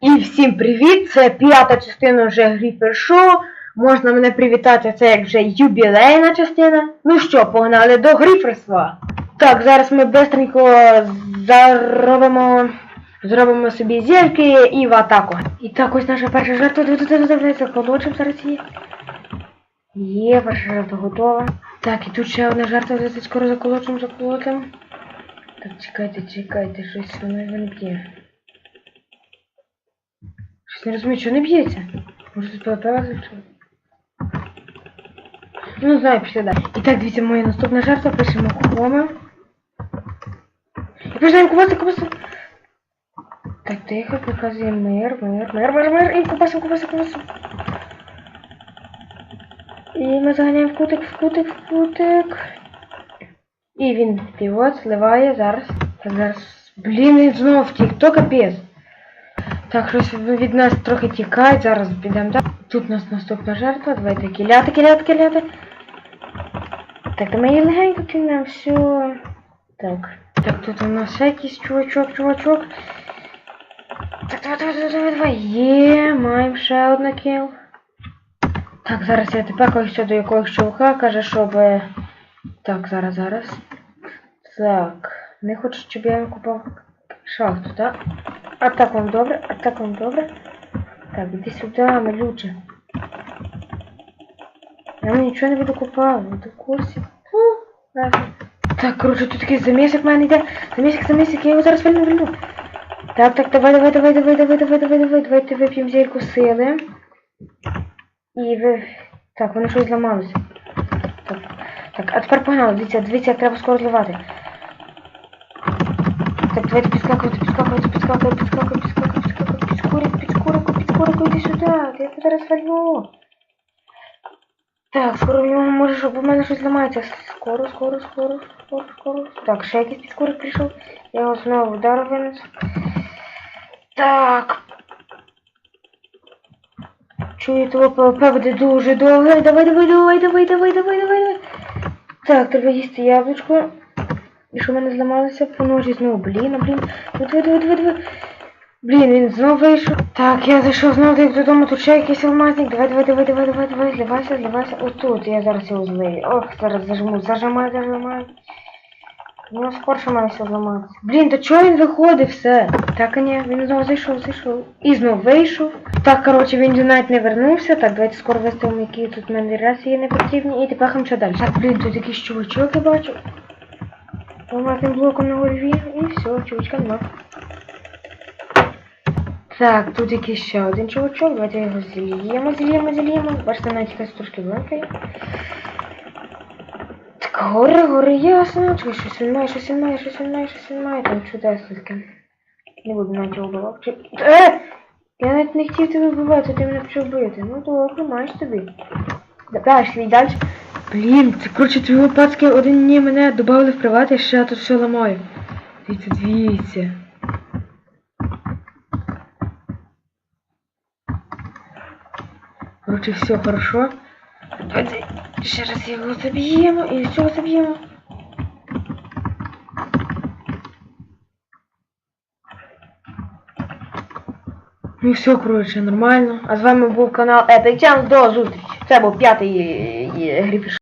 І всім привіт! Це п'ята частина вже Гріпер Шоу. Можна мене привітати, це як вже юбілейна частина. Ну що, погнали до Гріферства. Так, зараз ми бистренько заробимо, зробимо собі зірки і в атаку. І так, ось наша перша жертва. Колочим зараз її. Є, перша жертва готова. Так, і тут ще одна жертва, скоро заколочим, заколотим. Так, чекайте, чекайте, щось воно не б'є. Не розумію, що не б'ється. Може тут виключили? Ну, не знаю, після далі. І так, дивіться, моя наступна жертва, пишемо кома. І починаємо купати, купати. Так, тихо, показує мир, мир, мир, мир, мир, і купасим, купасим, купасим. І ми заганяємо в кутик, в кутик, в кутик. І він півот зливає зараз. Зараз. Блін, він знову втік, то капець. Так, щось від нас трохи тікають, зараз підемо так. Тут у нас наступна жертва, давайте кіляти, кіляти, кіляти. Так, ми її легенько кинемо, все. Так. Так, тут у нас ще якийсь чувачок, чувачок. Так, давай, давай, давай, давай, давай. Є, маємо ще одна кіл. Так, зараз я тепер когось до якогось чувака каже, щоб... е, Так, зараз, зараз. Так, не хочу, щоб я купав шахту, так? А так вам добре, вам добре. Так, іди сюди, малюче. Я вам нічого не буду купати, ви курсі. Фу. Так, коротше, тут такий замісик в мене йде. Замісик, я його зараз вельми. Так, так, давай, давай, давай, давай, давай, давай, давай, давай, давайте вип'ємо зельку сили. І ви... Так, вони щось зламалося. Так, так, а тепер погнали, дивіться, дивіться, треба скоро зливати. Так, давайте підскакувати, підскакувати, підскакувати, підскакувати, підскакувати, підскакувати, підскурик, підскурику, підскурику, іди сюди, я тебе зараз. Так, скоро в нього може, щоб у мене щось зламається. Скоро, скоро, скоро, скоро, скоро. Так, ще якийсь підскурик прийшов. Я його знову вдарив винесу. Так. Чую, того ПВП буде дуже довго. Давай, давай, давай, давай, давай, давай, давай, давай. Так, треба їсти яблучко. І що в мене зламалося по ножі знову. Блін, а блін. Давай, давай, давай, давай. Блін, він знову вийшов. Так, я зайшов знову так додому, тут ще якийсь алмазник. Давай, давай, давай, давай, давай, давай, зливайся, зливайся. Отут, я зараз його злию. Ох, зараз зажму, зажимаю, зажимаю. Ну, скорше має все зламатися. Блін, то чого він виходить все? Так, а ні, він знову зайшов, зайшов. І знову вийшов. Так, коротше, він навіть не вернувся. Так, давайте скоро виставимо, які тут в мене рації не потрібні. І тепер що далі. Так, блін, тут якийсь чувачок я бачу. Алмазним блоком на голові. І все, чувачка нема. Так, тут якийсь ще один чувачок. Давайте його зільємо, зільємо, зільємо. Бачите, навіть якась трошки блокає. Так, гори, гори, ясно. Чекай, щось він має, щось він має, щось він має, щось він. Там чудесненьке. Не буду навіть його вбивати. Чи- Е! Я навіть не хотів тебе вбивати, ти мене почав бити. Ну добре, маєш тобі. Давай, йшли далі. Блін, це коротше твої пацки один дні мене додали в приват, я ще тут все ламаю. Дивіться, дивіться. Короче, все хорошо. Давайте ще раз його заб'ємо і все заб'ємо. Ну все, коротше, нормально. А з вами був канал Epic Channel. До зустрічі. Це був п'ятий е, е, гріпіш.